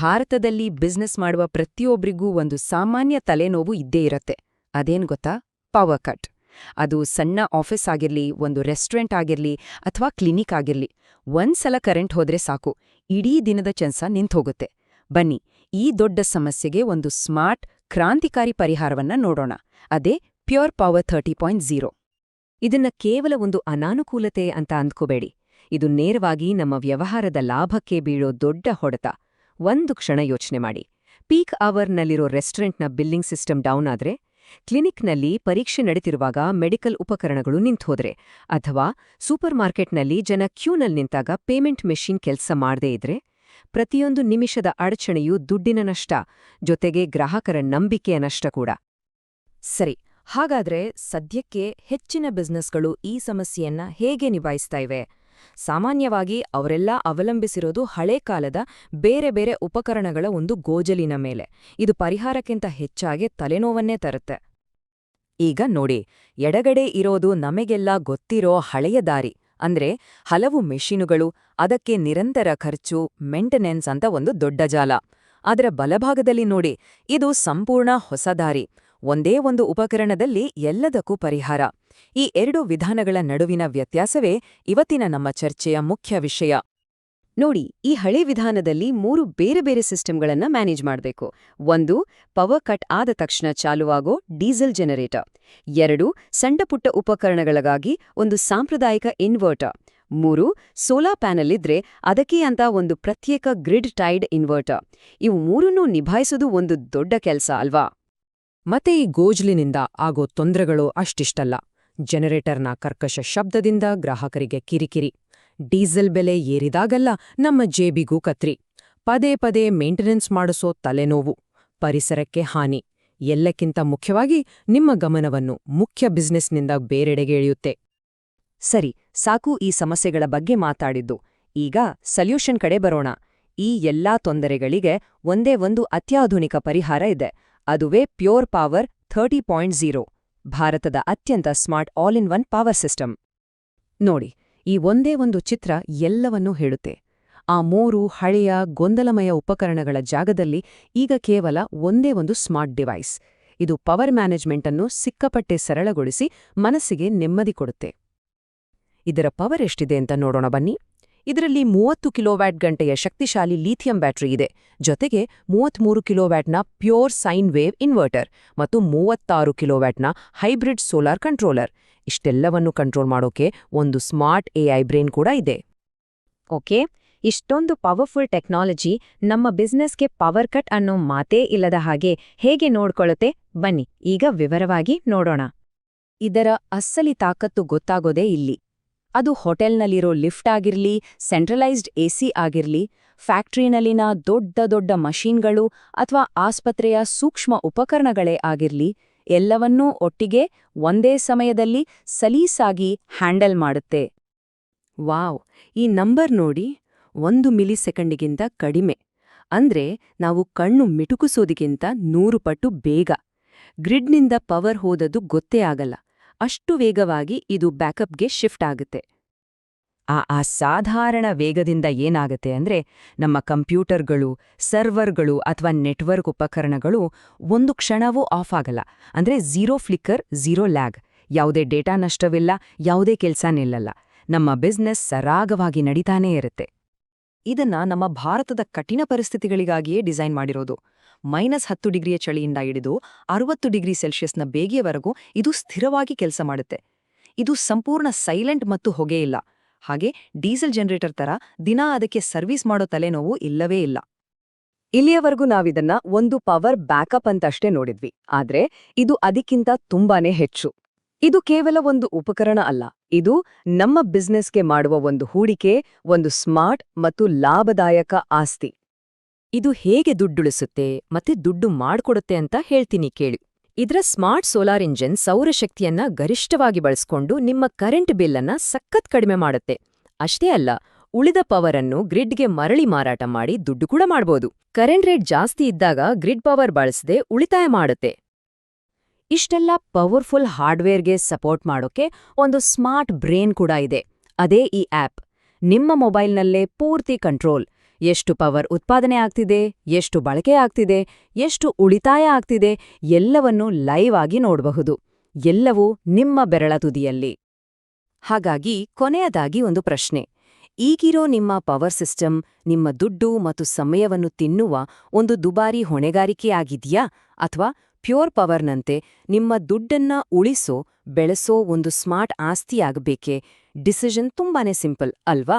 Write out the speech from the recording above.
ಭಾರತದಲ್ಲಿ ಬಿಸ್ನೆಸ್ ಮಾಡುವ ಪ್ರತಿಯೊಬ್ಬರಿಗೂ ಒಂದು ಸಾಮಾನ್ಯ ತಲೆನೋವು ಇದ್ದೇ ಇರತ್ತೆ. ಅದೇನು ಗೊತ್ತಾ? ಪವರ್ ಕಟ್ ಅದು ಸಣ್ಣ ಆಫೀಸ್ ಆಗಿರ್ಲಿ, ಒಂದು ರೆಸ್ಟೋರೆಂಟ್ ಆಗಿರ್ಲಿ ಅಥವಾ ಕ್ಲಿನಿಕ್ ಆಗಿರ್ಲಿ, ಒಂದ್ಸಲ ಕರೆಂಟ್ ಹೋದ್ರೆ ಸಾಕು. ಇಡೀ ದಿನದ ಚನ್ಸ ನಿಂತು ಹೋಗುತ್ತೆ. ಬನ್ನಿ, ಈ ದೊಡ್ಡ ಸಮಸ್ಯೆಗೆ ಒಂದು ಸ್ಮಾರ್ಟ್ ಕ್ರಾಂತಿಕಾರಿ ಪರಿಹಾರವನ್ನ ನೋಡೋಣ. ಅದೇ pure power thirty point zero ಇದನ್ನ ಕೇವಲ ಒಂದು ಅನಾನುಕೂಲತೆ ಅಂತ ಅಂದ್ಕೋಬೇಡಿ. ಇದು ನೇರವಾಗಿ ನಮ್ಮ ವ್ಯವಹಾರದ ಲಾಭಕ್ಕೆ ಬೀಳೋ ದೊಡ್ಡ ಹೊಡೆತ. ಒಂದು ಕ್ಷಣ ಯೋಚನೆ ಮಾಡಿ. ಪೀಕ್ ಅವರ್ನಲ್ಲಿರೋ ರೆಸ್ಟೋರೆಂಟ್ನ ಬಿಲ್ಲಿಂಗ್ ಸಿಸ್ಟಮ್ ಡೌನ್ ಆದ್ರೆ, ಕ್ಲಿನಿಕ್ನಲ್ಲಿ ಪರೀಕ್ಷೆ ನಡೆತಿರುವಾಗ ಮೆಡಿಕಲ್ ಉಪಕರಣಗಳು ನಿಂತೋದ್ರೆ ಅಥವಾ ಸೂಪರ್ ಮಾರ್ಕೆಟ್ನಲ್ಲಿ ಜನ ಕ್ಯೂನಲ್ಲಿ ನಿಂತಾಗ ಪೇಮೆಂಟ್ ಮೆಷಿನ್ ಕೆಲಸ ಮಾಡದೇ ಇದ್ರೆ, ಪ್ರತಿಯೊಂದು ನಿಮಿಷದ ಅಡಚಣೆಯು ದುಡ್ಡಿನ ನಷ್ಟ, ಜೊತೆಗೆ ಗ್ರಾಹಕರ ನಂಬಿಕೆಯ ನಷ್ಟ ಕೂಡ. ಸರಿ, ಹಾಗಾದ್ರೆ ಸದ್ಯಕ್ಕೆ ಹೆಚ್ಚಿನ ಬಿಸ್ನೆಸ್ಗಳು ಈ ಸಮಸ್ಯೆಯನ್ನ ಹೇಗೆ ನಿಭಾಯಿಸ್ತಾ ಇವೆ? ಸಾಮಾನ್ಯವಾಗಿ ಅವರೆಲ್ಲ ಅವಲಂಬಿಸಿರೋದು ಹಳೆ ಕಾಲದ ಬೇರೆ ಬೇರೆ ಉಪಕರಣಗಳ ಒಂದು ಗೋಜಲಿನ ಮೇಲೆ. ಇದು ಪರಿಹಾರಕ್ಕಿಂತ ಹೆಚ್ಚಾಗಿ ತಲೆನೋವನ್ನೇ ತರುತ್ತೆ. ಈಗ ನೋಡಿ, ಎಡಗಡೆ ಇರೋದು ನಮಗೆಲ್ಲ ಗೊತ್ತಿರೋ ಹಳೆಯ ದಾರಿ, ಅಂದ್ರೆ ಹಲವು ಮೆಷಿನುಗಳು, ಅದಕ್ಕೆ ನಿರಂತರ ಖರ್ಚು, ಮೆಂಟೆನೆನ್ಸ್ ಅಂತ ಒಂದು ದೊಡ್ಡ ಜಾಲ. ಅದರ ಬಲಭಾಗದಲ್ಲಿ ನೋಡಿ, ಇದು ಸಂಪೂರ್ಣ ಹೊಸ ದಾರಿ. ಒಂದೇ ಒಂದು ಉಪಕರಣದಲ್ಲಿ ಎಲ್ಲದಕ್ಕೂ ಪರಿಹಾರ. ಈ ಎರಡು ವಿಧಾನಗಳ ನಡುವಿನ ವ್ಯತ್ಯಾಸವೇ ಇವತ್ತಿನ ನಮ್ಮ ಚರ್ಚೆಯ ಮುಖ್ಯ ವಿಷಯ. ನೋಡಿ, ಈ ಹಳೆ ವಿಧಾನದಲ್ಲಿ ಮೂರು ಬೇರೆ ಬೇರೆ ಸಿಸ್ಟಮ್ಗಳನ್ನು ಮ್ಯಾನೇಜ್ ಮಾಡಬೇಕು. ಒಂದು, ಪವರ್ ಕಟ್ ಆದ ತಕ್ಷಣ ಚಾಲುವಾಗೋ ಡೀಸೆಲ್ ಜನರೇಟರ್. ಎರಡು ಸಣ್ಣಪುಟ್ಟ ಉಪಕರಣಗಳಿಗಾಗಿ ಒಂದು ಸಾಂಪ್ರದಾಯಿಕ ಇನ್ವರ್ಟರ್. ಮೂರು, ಸೋಲಾರ್ ಪ್ಯಾನೆಲ್ ಇದ್ರೆ ಅದಕ್ಕೆ ಅಂತ ಒಂದು ಪ್ರತ್ಯೇಕ ಗ್ರಿಡ್ ಟೈಡ್ ಇನ್ವರ್ಟರ್. ಇವು ಮೂರನ್ನೂ ನಿಭಾಯಿಸೋದು ಒಂದು ದೊಡ್ಡ ಕೆಲಸ ಅಲ್ವಾ? ಮತ್ತೆ ಈ ಗೋಜ್ಲಿನಿಂದ ಆಗೋ ತೊಂದರೆಗಳು ಅಷ್ಟಿಷ್ಟಲ್ಲ. ಜನರೇಟರ್ನ ಕರ್ಕಶ ಶಬ್ದದಿಂದ ಗ್ರಾಹಕರಿಗೆ ಕಿರಿಕಿರಿ. ಡೀಸೆಲ್ ಬೆಲೆ ಏರಿದಾಗಲ್ಲ ನಮ್ಮ ಜೇಬಿಗೂ ಕತ್ರಿ. ಪದೇ ಪದೇ ಮೇಂಟೆನೆನ್ಸ್ ಮಾಡಿಸೋ ತಲೆನೋವು, ಪರಿಸರಕ್ಕೆ ಹಾನಿ. ಎಲ್ಲಕ್ಕಿಂತ ಮುಖ್ಯವಾಗಿ ನಿಮ್ಮ ಗಮನವನ್ನು ಮುಖ್ಯ ಬಿಸ್ನೆಸ್ನಿಂದ ಬೇರೆಡೆಗೆ ಇಳಿಯುತ್ತೆ ಸರಿ, ಸಾಕು ಈ ಸಮಸ್ಯೆಗಳ ಬಗ್ಗೆ ಮಾತಾಡಿದ್ದು. ಈಗ ಸಲ್ಯೂಷನ್ ಕಡೆ ಬರೋಣ. ಈ ಎಲ್ಲಾ ತೊಂದರೆಗಳಿಗೆ ಒಂದೇ ಒಂದು ಅತ್ಯಾಧುನಿಕ ಪರಿಹಾರ ಇದೆ. ಅದುವೇ pure power thirty point zero ಭಾರತದ ಅತ್ಯಂತ smart all in one power system. ನೋಡಿ, ಈ ಒಂದೇ ಒಂದು ಚಿತ್ರ ಎಲ್ಲವನ್ನೂ ಹೇಳುತ್ತೆ. ಆ ಮೂರು ಹಳೆಯ ಗೊಂದಲಮಯ ಉಪಕರಣಗಳ ಜಾಗದಲ್ಲಿ ಈಗ ಕೇವಲ ಒಂದೇ ಒಂದು ಸ್ಮಾರ್ಟ್ ಡಿವೈಸ್. ಇದು ಪವರ್ ಮ್ಯಾನೇಜ್ಮೆಂಟ್ ಅನ್ನು ಸಿಕ್ಕಪಟ್ಟೆ ಸರಳಗೊಳಿಸಿ ಮನಸ್ಸಿಗೆ ನೆಮ್ಮದಿ ಕೊಡುತ್ತೆ. ಇದರ ಪವರ್ ಎಷ್ಟಿದೆ ಅಂತ ನೋಡೋಣ ಬನ್ನಿ. ಇದರಲ್ಲಿ ಮೂವತ್ತು ಕಿಲೋವ್ಯಾಟ್ ಗಂಟೆಯ ಶಕ್ತಿಶಾಲಿ ಲೀಥಿಯಂ ಬ್ಯಾಟರಿ ಇದೆ. ಜೊತೆಗೆ ಮೂವತ್ತ್ಮೂರು ಕಿಲೋವ್ಯಾಟ್ನ ಪ್ಯೂರ್ ಸೈನ್ ವೇವ್ ಇನ್ವರ್ಟರ್ ಮತ್ತು ಮೂವತ್ತಾರು ಕಿಲೋವ್ಯಾಟ್ನ ಹೈಬ್ರಿಡ್ ಸೋಲಾರ್ ಕಂಟ್ರೋಲರ್. ಇಷ್ಟೆಲ್ಲವನ್ನು ಕಂಟ್ರೋಲ್ ಮಾಡೋಕೆ ಒಂದು ಸ್ಮಾರ್ಟ್ ಎಐ ಬ್ರೇನ್ ಕೂಡ ಇದೆ. ಓಕೆ, ಇಷ್ಟೊಂದು ಪವರ್ಫುಲ್ ಟೆಕ್ನಾಲಜಿ ನಮ್ಮ ಬಿಸ್ನೆಸ್ಗೆ ಪವರ್ ಕಟ್ ಅನ್ನೋ ಮಾತೇ ಇಲ್ಲದ ಹಾಗೆ ಹೇಗೆ ನೋಡ್ಕೊಳ್ಳುತ್ತೆ? ಬನ್ನಿ, ಈಗ ವಿವರವಾಗಿ ನೋಡೋಣ. ಇದರ ಅಸ್ಸಲಿ ತಾಕತ್ತು ಗೊತ್ತಾಗೋದೇ ಇಲ್ಲಿ. ಅದು ಹೋಟೆಲ್ನಲ್ಲಿರೋ ಲಿಫ್ಟ್ ಆಗಿರ್ಲಿ, ಸೆಂಟ್ರಲೈಸ್ಡ್ ಎಸಿ ಆಗಿರ್ಲಿ, ಫ್ಯಾಕ್ಟ್ರಿನಲ್ಲಿನ ದೊಡ್ಡ ದೊಡ್ಡ ಮಷೀನ್ಗಳು ಅಥವಾ ಆಸ್ಪತ್ರೆಯ ಸೂಕ್ಷ್ಮ ಉಪಕರಣಗಳೇ ಆಗಿರ್ಲಿ, ಎಲ್ಲವನ್ನೂ ಒಟ್ಟಿಗೆ ಒಂದೇ ಸಮಯದಲ್ಲಿ ಸಲೀಸಾಗಿ ಹ್ಯಾಂಡಲ್ ಮಾಡುತ್ತೆ. ವಾವ್! ಈ ನಂಬರ್ ನೋಡಿ, ಒಂದು ಮಿಲಿಸೆಕೆಂಡಿಗಿಂತ ಕಡಿಮೆ. ಅಂದ್ರೆ ನಾವು ಕಣ್ಣು ಮಿಟುಕಿಸೋದಿಗಿಂತ ನೂರು ಪಟ್ಟು ಬೇಗ. ಗ್ರಿಡ್ನಿಂದ ಪವರ್ ಹೋದದ್ದು ಗೊತ್ತೇ ಆಗಲ್ಲ. ಅಷ್ಟು ವೇಗವಾಗಿ ಇದು ಬ್ಯಾಕಪ್ಗೆ ಶಿಫ್ಟ್ ಆಗುತ್ತೆ. ಆ ಅಸಾಧಾರಣ ವೇಗದಿಂದ ಏನಾಗುತ್ತೆ ಅಂದ್ರೆ ನಮ್ಮ ಕಂಪ್ಯೂಟರ್ಗಳು, ಸರ್ವರ್ಗಳು ಅಥವಾ ನೆಟ್ವರ್ಕ್ ಉಪಕರಣಗಳು ಒಂದು ಕ್ಷಣವೂ ಆಫ್ ಆಗಲ್ಲ. ಅಂದ್ರೆ ಝೀರೋ ಫ್ಲಿಕ್ಕರ್ ಝೀರೋ ಲ್ಯಾಗ್. ಯಾವುದೇ ಡೇಟಾ ನಷ್ಟವಿಲ್ಲ, ಯಾವುದೇ ಕೆಲಸ ನಿಲ್ಲಲ್ಲ ನಮ್ಮ ಬಿಸ್ನೆಸ್ ಸರಾಗವಾಗಿ ನಡೀತಾನೇ ಇರುತ್ತೆ. ಇದನ್ನ ನಮ್ಮ ಭಾರತದ ಕಠಿಣ ಪರಿಸ್ಥಿತಿಗಳಿಗಾಗಿಯೇ ಡಿಸೈನ್ ಮಾಡಿರೋದು. ಮೈನಸ್ ಹತ್ತು ಡಿಗ್ರಿಯ ಚಳಿಯಿಂದ ಹಿಡಿದು ಅರವತ್ತು ಡಿಗ್ರಿ ಸೆಲ್ಸಿಯಸ್ನ ಬೇಗೆಯವರೆಗೂ ಇದು ಸ್ಥಿರವಾಗಿ ಕೆಲಸ ಮಾಡುತ್ತೆ. ಇದು ಸಂಪೂರ್ಣ ಸೈಲೆಂಟ್ ಮತ್ತು ಹೊಗೆ ಇಲ್ಲ. ಹಾಗೆ ಡೀಸೆಲ್ ಜನರೇಟರ್ ತರ ದಿನಾ ಅದಕ್ಕೆ ಸರ್ವಿಸ್ ಮಾಡೋ ತಲೆನೋವು ಇಲ್ಲವೇ ಇಲ್ಲ. ಇಲ್ಲಿಯವರೆಗೂ ನಾವಿದನ್ನ ಒಂದು ಪವರ್ ಬ್ಯಾಕಪ್ ಅಂತಷ್ಟೇ ನೋಡಿದ್ವಿ. ಆದ್ರೆ ಇದು ಅದಕ್ಕಿಂತ ತುಂಬಾನೇ ಹೆಚ್ಚು. ಇದು ಕೇವಲ ಒಂದು ಉಪಕರಣ ಅಲ್ಲ. ಇದು ನಮ್ಮ ಬಿಸ್ನೆಸ್ಗೆ ಮಾಡುವ ಒಂದು ಹೂಡಿಕೆ, ಒಂದು ಸ್ಮಾರ್ಟ್ ಮತ್ತು ಲಾಭದಾಯಕ ಆಸ್ತಿ. ಇದು ಹೇಗೆ ದುಡ್ಡುಳಿಸುತ್ತೆ ಮತ್ತೆ ದುಡ್ಡು ಮಾಡ್ಕೊಡುತ್ತೆ ಅಂತ ಹೇಳ್ತೀನಿ ಕೇಳಿ. ಇದರ ಸ್ಮಾರ್ಟ್ ಸೋಲಾರ್ ಇಂಜಿನ್ ಸೌರಶಕ್ತಿಯನ್ನ ಗರಿಷ್ಠವಾಗಿ ಬಳಸ್ಕೊಂಡು ನಿಮ್ಮ ಕರೆಂಟ್ ಬಿಲ್ಲನ್ನ ಸಖತ್ ಕಡಿಮೆ ಮಾಡುತ್ತೆ. ಅಷ್ಟೇ ಅಲ್ಲ, ಉಳಿದ ಪವರ್ ಅನ್ನು ಗ್ರಿಡ್ಗೆ ಮರಳಿ ಮಾರಾಟ ಮಾಡಿ ದುಡ್ಡು ಕೂಡ ಮಾಡ್ಬೋದು. ಕರೆಂಟ್ ರೇಟ್ ಜಾಸ್ತಿ ಇದ್ದಾಗ ಗ್ರಿಡ್ ಪವರ್ ಬಳಸದೆ ಉಳಿತಾಯ ಮಾಡುತ್ತೆ. ಇಷ್ಟೆಲ್ಲ ಪವರ್ಫುಲ್ ಹಾರ್ಡ್ವೇರ್ಗೆ ಸಪೋರ್ಟ್ ಮಾಡೋಕೆ ಒಂದು ಸ್ಮಾರ್ಟ್ ಬ್ರೇನ್ ಕೂಡ ಇದೆ. ಅದೇ ಈ ಆ್ಯಪ್. ನಿಮ್ಮ ಮೊಬೈಲ್ನಲ್ಲೇ ಪೂರ್ತಿ ಕಂಟ್ರೋಲ್. ಎಷ್ಟು ಪವರ್ ಉತ್ಪಾದನೆ ಆಗ್ತಿದೆ, ಎಷ್ಟು ಬಳಕೆ ಆಗ್ತಿದೆ, ಎಷ್ಟು ಉಳಿತಾಯ ಆಗ್ತಿದೆ ಎಲ್ಲವನ್ನೂ ಲೈವ್ ಆಗಿ ನೋಡಬಹುದು. ಎಲ್ಲವೂ ನಿಮ್ಮ ಬೆರಳ ತುದಿಯಲ್ಲಿ. ಹಾಗಾಗಿ ಕೊನೆಯದಾಗಿ ಒಂದು ಪ್ರಶ್ನೆ. ಈಗಿರೋ ನಿಮ್ಮ ಪವರ್ ಸಿಸ್ಟಮ್, ನಿಮ್ಮ ದುಡ್ಡು ಮತ್ತು ಸಮಯವನ್ನು ತಿನ್ನುವ ಒಂದು ದುಬಾರಿ ಹೊಣೆಗಾರಿಕೆಯಾಗಿದೆಯಾ ಅಥವಾ ಪ್ಯೂರ್ ಪವರ್ನಂತೆ ನಿಮ್ಮ ದುಡ್ಡನ್ನ ಉಳಿಸೋ ಬೆಳೆಸೋ ಒಂದು ಸ್ಮಾರ್ಟ್ ಆಸ್ತಿಯಾಗಬೇಕೆ? ಡಿಸಿಷನ್ ತುಂಬಾನೇ ಸಿಂಪಲ್ ಅಲ್ವಾ?